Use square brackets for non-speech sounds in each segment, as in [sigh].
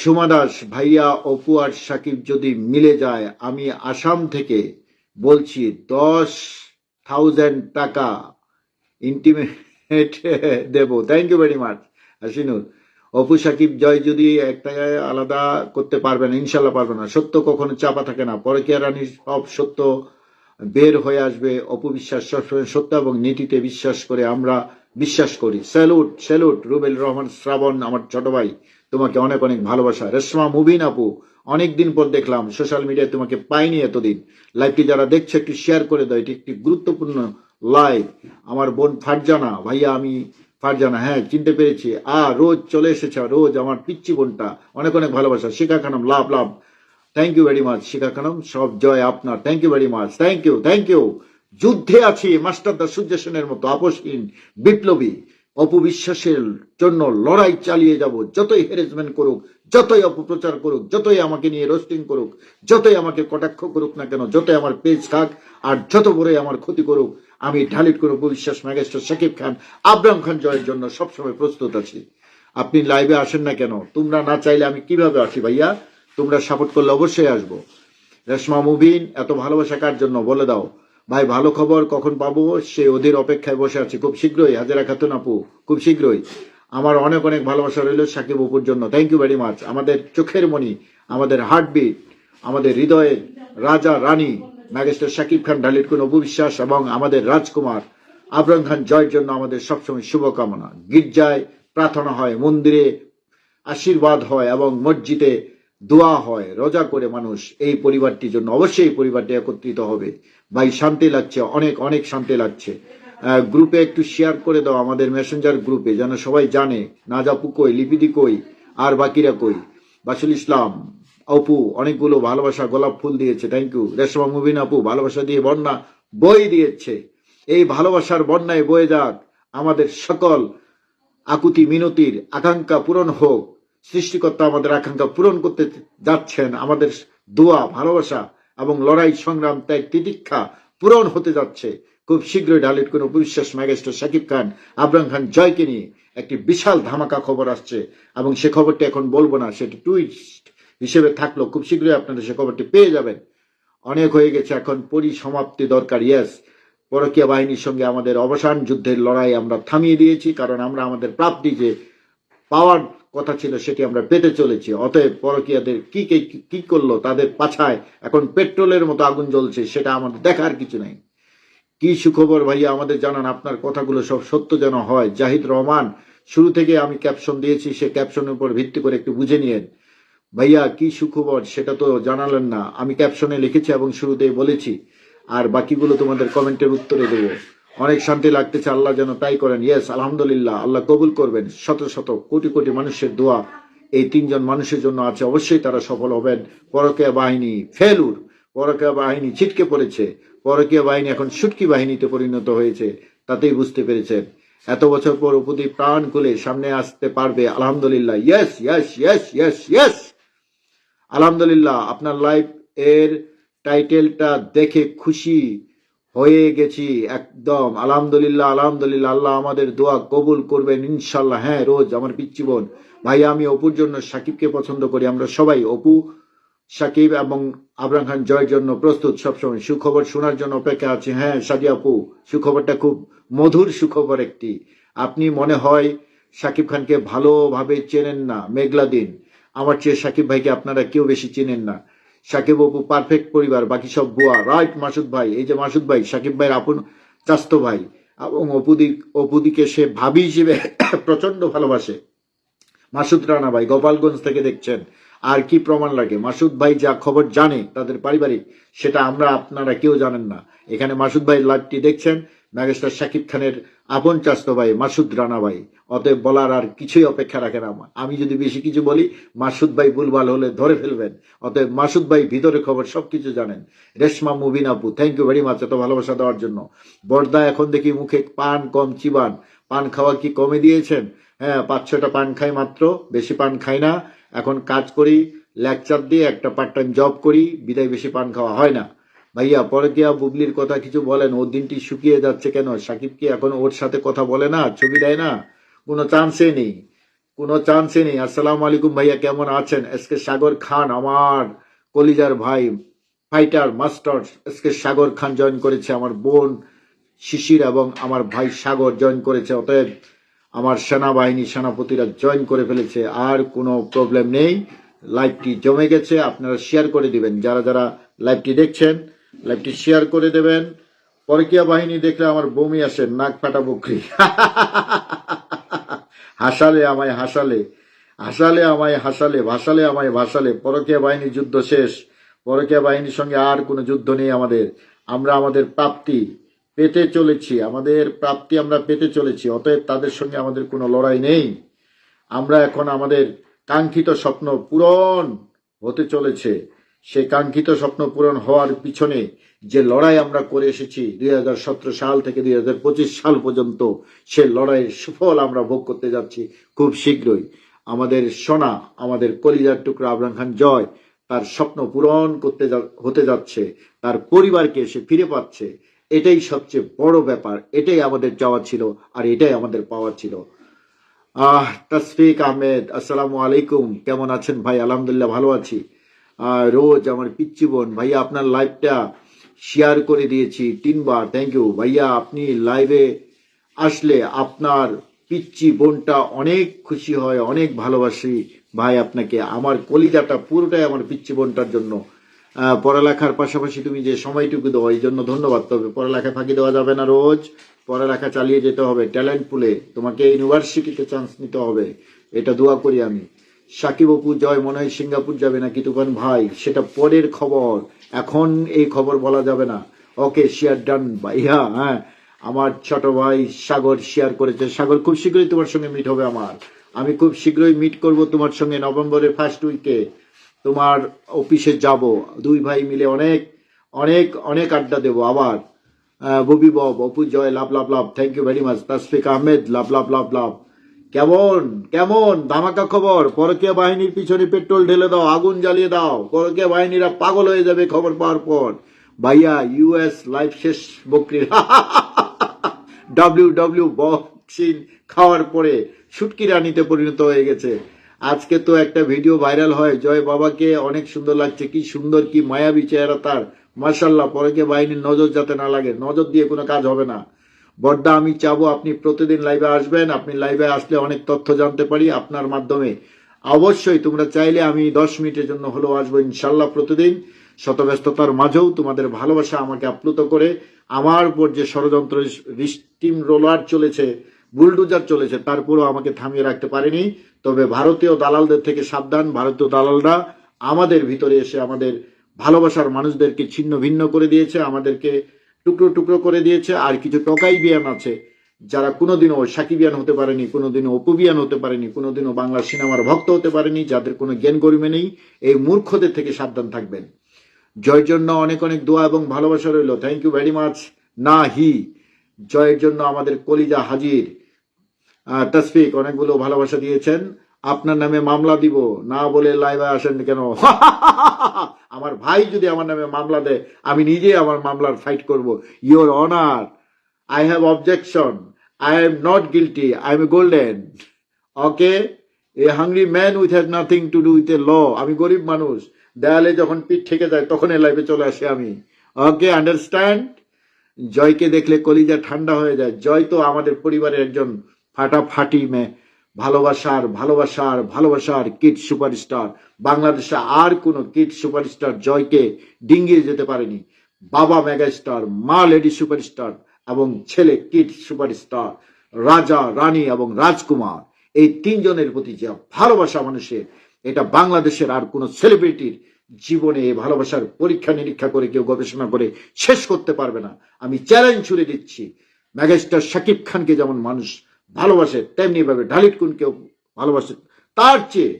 সুমা দাস, ভাইয়া অপু আর সাকিব যদি মিলে যায়, আমি আসাম থেকে বলছি দশ থাউজেন্ড টাকা intimate Dev. Thank you very much Hasinur Apu, Sakib, Joy যদি একটা আলাদা করতে পারবে না, ইনশাল্লাহ পারবে না। সত্য কখনো চাপা থাকে না। পরকিয়া রানী সব সত্য বের হয়ে আসবে। অপু বিশ্বাস, সবসময় সত্য এবং নীতিতে বিশ্বাস করে আমরা বিশ্বাস করি। স্যালুট স্যালুট, রুবেল রহমান, শ্রাবণ, আমার ছোট ভাই। তোমাকে অনেক অনেক ভালোবাসা। রেশমা, মুবিন আপু অনেক দিন পর দেখলাম সোশ্যাল মিডিয়ায় তোমাকে পাইনি এতদিন। লাইভটি যারা দেখছে, একটু শেয়ার করে দাও। এটি একটি গুরুত্বপূর্ণ লাইভ আমার বোন ফারজানা, ভাইয়া আমি ফারজানা হ্যাঁ চিনতে পেরেছি। আ, রোজ চলে এসেছে, রোজ আমার পিচ্ছি বোনটা। অনেক অনেক ভালোবাসা। Shikha Khanam, love love. Thank you very much Shikha Khanam. সব জয় আপনার। Thank you very much thank you thank you যুদ্ধে আছি মাস্টার দা সূর্য সেনের মতো আপসহীন বিপ্লবী। অপবিশ্বাসের জন্য লড়াই চালিয়ে যাব। যতই হ্যারেসমেন্ট করুক, যতই অপপ্রচার করুক, যতই আমাকে নিয়ে রোস্টিং করুক, যতই আমাকে কটাক্ষ করুক না কেন, যতই আমার পেজ খাক, আর যত বড়ই আমার ক্ষতি করুক, আমি ঢালিট করে অপবিশ্বাস ম্যাগেস্টার শাকিব খান, আবরাম খান জয়ের জন্য সবসময় প্রস্তুত আছি। আপনি লাইভে আসেন না কেন? তোমরা না চাইলে আমি কীভাবে আসি ভাইয়া? তোমরা সাপোর্ট করলে অবশ্যই আসব। রেশমা মুবিন, এত ভালোবাসা কার জন্য? বলে দাও। ভাই, ভালো খবর কখন পাবো? সে ওদের অপেক্ষায় বসে আছে। খুব শীঘ্রই, হাজারা খাতুন আপু? খুব শীঘ্রই। আমার অনেক অনেক ভালোবাসা রইল সাকিব অপুর জন্য। থ্যাংক ইউ ভেরি মাচ আমাদের চোখের মণি, আমাদের হার্টবিট আমাদের হৃদয়ে রাজা, রানী ম্যাগেস্টার শাকিব খান, ডালিট কোন অপবিশ্বাস এবং আমাদের রাজকুমার আবরাম খান জয়ের জন্য আমাদের সবসময় শুভকামনা। গির্জায় প্রার্থনা হয়, মন্দিরে আশীর্বাদ হয় এবং মসজিদে দোয়া হয়, রোজা করে মানুষ এই পরিবারটির জন্য। অবশ্যই এই পরিবারটি একত্রিত হবে। ভাই, শান্তি লাগছে, অনেক অনেক শান্তি লাগছে। গ্রুপে একটু শেয়ার করে দাও আমাদের মেসেঞ্জার গ্রুপে যেন সবাই জানে না নাজাপু কই, লিপিদি কই, আর বাকিরা কই। বাসুল ইসলাম, অপু, অনেকগুলো ভালোবাসা, গোলাপ ফুল দিয়েছে থ্যাংক ইউ রেশমা মুবিন আপু, ভালোবাসা দিয়ে বন্যা বই দিয়েছে। এই ভালোবাসার বন্যায় বয়ে যাক আমাদের সকল আকুতি, মিনতির আকাঙ্ক্ষা পূরণ হোক। সৃষ্টিকর্তা আমাদের আকাঙ্ক্ষা পূরণ করতে যাচ্ছেন। আমাদের দোয়া, ভালোবাসা এবং লড়াই, সংগ্রাম, ত্যাগ, তিতিক্ষা পূরণ হতে যাচ্ছে। খুব শীঘ্রই ডালিট কোন বিশ্বাস ম্যাগেস্টার শাকিব খান, আবরাম খান জয়কে নিয়ে একটি বিশাল ধামাকা খবর আসছে এবং সে খবরটি এখন বলব না, সেটি টুইস্ট হিসেবে থাকল। খুব শীঘ্রই আপনারা সে খবরটি পেয়ে যাবেন। অনেক হয়ে গেছে এখন, পরিসমাপ্তি দরকার ইয়েস পরকীয়া বাহিনীর সঙ্গে আমাদের অবসান যুদ্ধের লড়াই আমরা থামিয়ে দিয়েছি, কারণ আমরা আমাদের প্রাপ্তি যে পাওয়ার কথা ছিল সেটি আমরা পেতে চলেছি। অতএব পরকীয়াদের কি কে করল তাদের পাছায় এখন পেট্রোলের মতো আগুন জ্বলছে, সেটা আমাদের দেখার কিছু নাই। কি সুখবর ভাইয়া, আমাদের জানান আপনার কথাগুলো সব সত্য যেন হয়। জাহিদ রহমান, শুরু থেকে আমি ক্যাপশন দিয়েছি, সে ক্যাপশনের উপর ভিত্তি করে একটু বুঝে নিয়েন। ভাইয়া, কি সুখবর সেটা তো জানালেন না। আমি ক্যাপশনে লিখেছি এবং শুরুতেই বলেছি। আর বাকিগুলো তোমাদের কমেন্টের উত্তরে দেবো। অনেক শান্তি লাগতেছে, আল্লাহ যেন তাই করেন। ইয়েস আলহামদুলিল্লাহ, আল্লাহ কবুল করবেন। শত শত কোটি কোটি মানুষের দোয়া এই তিনজন মানুষের জন্য আছে। অবশ্যই তারা সফল হবেন। পরকীয়া বাহিনী, ফেলুর, পরকীয়া বাহিনী ছিটকে পড়েছে। পরকীয়া বাহিনী এখন সুটকি বাহিনীতে পরিণত হয়েছে, তাতেই বুঝতে পেরেছেন। এত বছর পর উপদি প্রাণ খুলে সামনে আসতে পারবে, আলহামদুলিল্লাহ। Yes yes yes yes yes আলহামদুলিল্লাহ, আপনার লাইফ এর টাইটেলটা দেখে খুশি। হয়ে গেছি একদম। আলহামদুলিল্লাহ আলহামদুলিল্লাহ, আল্লাহ আমাদের দোয়া কবুল করবেন ইনশাল্লাহ হ্যাঁ রোজ আমার পিচ্ছি বোন। ভাই, আমি অপুর জন্য সাকিবকে পছন্দ করি। আমরা সবাই অপু, সাকিব এবং আবরাম খান জয়ের জন্য প্রস্তুত সবসময়। সুখবর শোনার জন্য অপেক্ষা আছে। হ্যাঁ সাদি আপু, সুখবরটা খুব মধুর সুখবর একটি। আপনি মনে হয় সাকিব খানকে ভালোভাবে চেনেন না, মেঘলা দিন। আমার চেয়ে সাকিব ভাইকে আপনারা কেউ বেশি চেনেন না। সাকিব অপু পারফেক্ট পরিবার, বাকি সব বুয়া রাইট মাসুদ ভাই। এই যে মাসুদ ভাই, সাকিব ভাইয়ের আপন চাস্ত ভাই। এবং অপুদি, অপুদিকে সে ভাবি হিসেবে [coughs] প্রচণ্ড ভালোবাসে। মাসুদ রানা ভাই, গোপালগঞ্জ থেকে দেখছেন। আর কি প্রমাণ লাগে? মাসুদ ভাই যা খবর জানে তাদের পারিবারিক, সেটা আমরা আপনারা কেউ জানেন না। এখানে মাসুদ ভাই লাইভটি দেখছেন, ম্যাগেস্টার শাকিব খানের আপন চাস্ত ভাই মাসুদ রানা ভাই। অতএব বলার আর কিছুই অপেক্ষা রাখে না। আমি যদি বেশি কিছু বলি, মাসুদ ভাই ভুলভাল হলে ধরে ফেলবেন। অতএব মাসুদ ভাই ভিতরে খবর সব কিছু জানেন। রেশমা মুবিন আপু থ্যাংক ইউ ভেরি মাচ এত ভালোবাসা দেওয়ার জন্য। বর্দা এখন দেখি মুখে পান কম চিবান। পান খাওয়া কি কমে দিয়েছেন? হ্যাঁ পাঁচ ছটা পান খাই মাত্র, বেশি পান খাই না। এখন কাজ করি লেকচার দিয়ে একটা পার্ট টাইম জব করি, বিদায় বেশি পান খাওয়া হয় না। ভাইয়া পরকিয়া বুবলির কথা কিছু বলেন? ওর দিনটি শুকিয়ে যাচ্ছে কেন? সাকিব কি এখন ওর সাথে কথা বলে না? ছবি দেয় না? কোনো চান্সে নেই। কোনো চান্সই নেই। আসসালামু আলাইকুম ভাইয়া, কেমন আছেন? এস কে সাগর খান, আমার কলিজার ভাই fighter master S K Sagar Khan join করেছে। আমার বোন শিশির এবং আমার ভাই সাগর জয়েন করেছে। অতএব আমার সেনাবাহিনী সেনাপতিরা জয়েন করে ফেলেছে, আর কোনো প্রবলেম নেই। লাইভটি জমে গেছে, আপনারা শেয়ার করে দিবেন। যারা যারা লাইভটি দেখছেন লাইভটি শেয়ার করে দেবেন। পরকীয়া বাহিনী দেখলে আমার বমি আসে, নাক ফাটা বকরি। [laughs] হাসালে আমায় হাসালে হাসালে আমায় হাসালে, ভাসালে আমায় ভাসালে। পরকীয়া বাহিনী যুদ্ধ শেষ। পরকীয়া বাহিনীর সঙ্গে আর কোনো যুদ্ধ নেই আমাদের। আমরা আমাদের প্রাপ্তি পেতে চলেছি, আমাদের প্রাপ্তি আমরা পেতে চলেছি, অতএব তাদের সঙ্গে আমাদের কোনো লড়াই নেই। আমরা এখন আমাদের কাঙ্ক্ষিত স্বপ্ন পূরণ হতে চলেছে। সেই কাঙ্ক্ষিত স্বপ্ন পূরণ হওয়ার পিছনে যে লড়াই আমরা করে এসেছি, দুই হাজার সতেরো সাল থেকে দুই হাজার পঁচিশ সাল পর্যন্ত, সে লড়াইয়ের সুফল আমরা ভোগ করতে যাচ্ছি খুব শীঘ্রই। আমাদের সোনা, আমাদের কলিজার টুকরা আবরাম খান জয়, তার স্বপ্ন পূরণ করতে হতে যাচ্ছে, তার পরিবারকে সে ফিরে পাচ্ছে। এটাই সবচেয়ে বড় ব্যাপার এটাই আমাদের চাওয়া ছিল আর এটাই আমাদের পাওয়া ছিল। আহ তসফিক আহমেদ আসসালামু আলাইকুম। কেমন আছেন ভাই? আলহামদুলিল্লাহ ভালো আছি। আহ, রোজ আমার পিচ্চি বোন ভাইয়া আপনার লাইভটা শেয়ার করে দিয়েছি তিনবার। থ্যাংক ইউ ভাইয়া আপনি লাইভে আসলে আপনার পিচ্চি বোনটা অনেক খুশি হয় অনেক ভালোবাসি। ভাই আপনাকে আমার কলিজাটা পুরোটাই আমার পিচ্চি বোনটার জন্য। পড়ালেখার পাশাপাশি তুমি যে সময়টুকু দাও, এই জন্য ধন্যবাদ। তবে পড়ালেখা ফাঁকি দেওয়া যাবে না রোজ। পড়ালেখা চালিয়ে যেতে হবে ট্যালেন্ট পুলে তোমাকে ইউনিভার্সিটিতে চান্স নিতে হবে, এটা দোয়া করি আমি। সাকিব অপু জয়, মনে হয় সিঙ্গাপুর যাবে নাকি তুফান ভাই, সেটা পরের খবর। এখন এই খবর বলা যাবে না। ওকে শেয়ার ডান ভাইয়া হ্যাঁ। আমার ছোট ভাই সাগর শেয়ার করেছে। সাগর, খুব শীঘ্রই তোমার সঙ্গে মিট হবে আমার। আমি খুব শীঘ্রই মিট করব তোমার সঙ্গে নভেম্বরের ফার্স্ট উইকে তোমার অফিসে যাব। দুই ভাই মিলে অনেক অনেক অনেক আড্ডা দেবো আবার। Bobby Bob, Apu Joy, love love love thank you very much Tasfiq Ahmed, love love love love. কেমন? কেমন? ধামাকা খবর? পরকীয় বাহিনীর পিছনে পেট্রোল ঢেলে দাও, আগুন জ্বালিয়ে দাও। পরকীয় বাহিনীরা পাগল হয়ে যাবে খবর পাওয়ার পর। ভাইয়া ইউএস লাইফ শেষ বকরির। ডাব্লিউ ডাব্লিউ বক্সিং খাওয়ার পরে সুটকি রানীতে পরিণত হয়ে গেছে। আজকে তো একটা ভিডিও ভাইরাল হয়। জয় বাবাকে অনেক সুন্দর লাগছে। কি সুন্দর, কি মায়াবী চেহারা তার। মার্শাল্লাহ পরকে বাহিনীর নজর যাতে না লাগে। নজর দিয়ে কোনো কাজ হবে না। বড্ডা আমি চাবো আপনি প্রতিদিন লাইভে আসবেন। আপনি লাইভে আসলে অনেক তথ্য জানতে পারি আপনার মাধ্যমে। অবশ্যই তোমরা চাইলে আমি দশ মিনিটের জন্য হলেও আসব ইনশাল্লাহ প্রতিদিন। শতব্যস্ততার মাঝেও তোমাদের ভালোবাসা আমাকে আপ্লুত করে। আমার উপর যে ষড়যন্ত্র রিস্টিম রোলার চলেছে বুলডুজার চলেছে, তারপরেও আমাকে থামিয়ে রাখতে পারেনি। তবে ভারতীয় দালালদের থেকে সাবধান, ভারতীয় দালালরা আমাদের ভিতরে এসে আমাদের ভালোবাসার মানুষদেরকে ছিন্ন ভিন্ন করে দিয়েছে, আমাদেরকে টুকরো টুকরো করে দিয়েছে। আর কিছু টকাই বিয়ান আছে, যারা কোনোদিনও সাকিবিয়ান হতে পারেনি, কোনোদিনও অপুবিয়ান হতে পারেনি, কোনোদিনও বাংলা সিনেমার ভক্ত হতে পারেনি, যাদের কোনো জ্ঞান গরিমে নেই, এই মূর্খদের থেকে সাবধান থাকবেন। জয়ের জন্য অনেক অনেক দোয়া এবং ভালোবাসা রইল। থ্যাংক ইউ ভেরি মাচ না হি। জয়ের জন্য আমাদের কলিজা হাজির। তসফিক, অনেকগুলো ভালোবাসা দিয়েছেন। আপনার নামে মামলা দিব, না বলে লাইভে আসেন কেন? [laughs] আমার ভাই যদি আমার নামে মামলা দেয়, আমি নিজে আমার মামলার ফাইট করব। Your honour I have objection I am not guilty I am golden okay a hungry man with has nothing to do with a law আমি গরিব মানুষ। দেয়ালে যখন পিঠ ঠেকে যায় তখন এই লাইভে চলে আসি আমি। ওকে আন্ডারস্ট্যান্ড জয়কে দেখলে কলিজা ঠান্ডা হয়ে যায়। জয় তো আমাদের পরিবারের একজন ফাটাফাটি মে ভালোবাসার ভালোবাসার ভালোবাসার কিট সুপারস্টার। বাংলাদেশে আর কোনো কিট সুপারস্টার জয়কে ডিঙ্গিয়ে যেতে পারেনি। বাবা মেগাস্টার, মা লেডি সুপারস্টার এবং ছেলে কিড সুপারস্টার রাজা, রানী এবং রাজকুমার। এই তিনজনের প্রতি যে ভালোবাসা মানুষের এটা বাংলাদেশের আর কোনো সেলিব্রিটির জীবনে ভালোবাসার পরীক্ষা নিরীক্ষা করে কেউ গবেষণা করে শেষ করতে পারবে না। আমি চ্যালেঞ্জ ছুড়ে দিচ্ছি। মেগাস্টার শাকিব খানকে যেমন মানুষ ভালোবাসে, তেমনি ভাবে ঢালিট কুনকেও ভালোবাসে। তার চেয়ে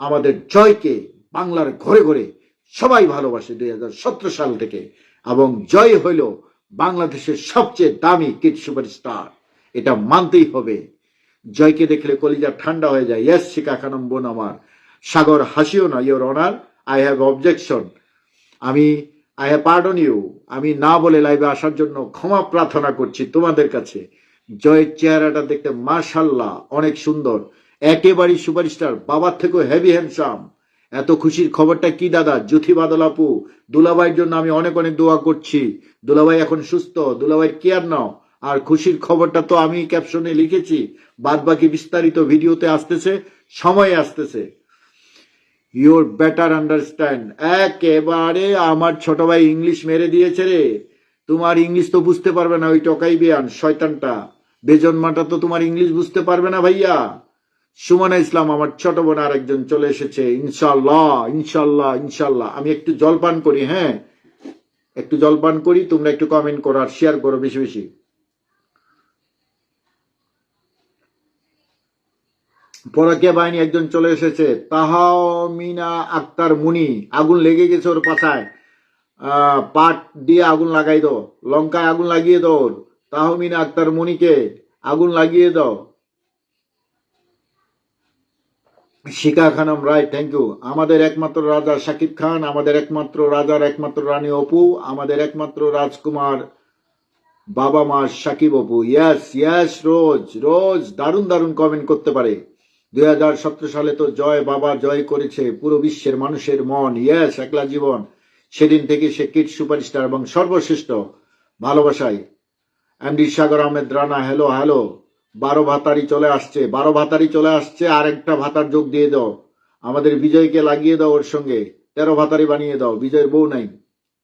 আমাদের জয়কে বাংলার ঘরে ঘরে সবাই ভালোবাসে দু হাজার সতেরো সাল থেকে এবং জয় হইল বাংলাদেশের সবচেয়ে দামি কিড সুপারস্টার। এটা মানতেই হবে। জয়কে দেখলে কলিজা ঠান্ডা হয়ে যায়। ইয়েস শিকা খানম বোন আমার। সাগর, হাসিও না your honour I have objection আমি আই হ্যাভ পার্ডন ইউ আমি না বলে লাইভে আসার জন্য ক্ষমা প্রার্থনা করছি তোমাদের কাছে। জয়ের চেহারাটা দেখতে মাশাল্লাহ অনেক সুন্দর। একেবারেই সুপারস্টার, বাবার থেকেও হেভি হ্যান্ডসাম এত খুশির খবরটা কি দাদা? জ্যোতি বাদল আপু, দুলাভাইয়ের জন্য আমি অনেক অনেক দোয়া করছি। দুলাভাই এখন সুস্থ, দুলাভাইয়ের কেয়ার নাও। আর খুশির খবরটা তো আমি ক্যাপশনে লিখেছি বাদ বাকি বিস্তারিত ভিডিওতে আসতেছে, সময় আসতেছে। ইউর বেটার আন্ডারস্ট্যান্ড একেবারে আমার ছোট ভাই ইংলিশ মেরে দিয়েছে রে। তোমার ইংলিশ তো বুঝতে পারবে না ওই টকাই বিয়ান শয়তানটা। বেজন্মাটা তো তোমার ইংলিশ বুঝতে পারবে না ভাইয়া। সুমনা ইসলাম আমার ছোট বোন আরেকজন চলে এসেছে। ইনশাল্লাহ ইনশাল্লাহ ইনশাল্লাহ আমি একটু জলপান করি হ্যাঁ? একটু জলপান করি তোমরা একটু কমেন্ট করো আর শেয়ার করো বেশি বেশি। পরকে বাহিনী একজন চলে এসেছে। তাহমিনা আক্তার মুনি। আগুন লেগে গেছে ওর পাছায়। আহ, পাট দিয়ে আগুন লাগাই দো লঙ্কায় আগুন লাগিয়ে ওর। তাহমিনা আক্তার মুনিকে আগুন লাগিয়ে দাও। শিকা খানম রায় থ্যাংক ইউ আমাদের একমাত্র রাজা শাকিব খান, আমাদের একমাত্র রাজার একমাত্র রানী অপু, আমাদের একমাত্র রাজকুমার বাবা মা শাকিব অপু। ইয়াস ইয়াস রোজ রোজ দারুণ দারুণ কমেন্ট করতে পারে। দুই হাজার সতেরো সালে তো জয় বাবা জয় করেছে, পুরো বিশ্বের মানুষের মন। ইয়াস একলা জীবন। সেদিন থেকে সে কিট সুপারস্টার এবং সর্বশ্রেষ্ঠ ভালোবাসায় MD Sagar Ahmed Rana, hello hello, বারো ভাতারি চলে আসছে, বারো ভাতারি চলে আসছে আর একটা ভাতার যোগ দিয়ে দাও। আমাদের বিজয়কে লাগিয়ে দাও ওর সঙ্গে, তেরো ভাতারি বানিয়ে দাও, বিজয়ের বউ নাই।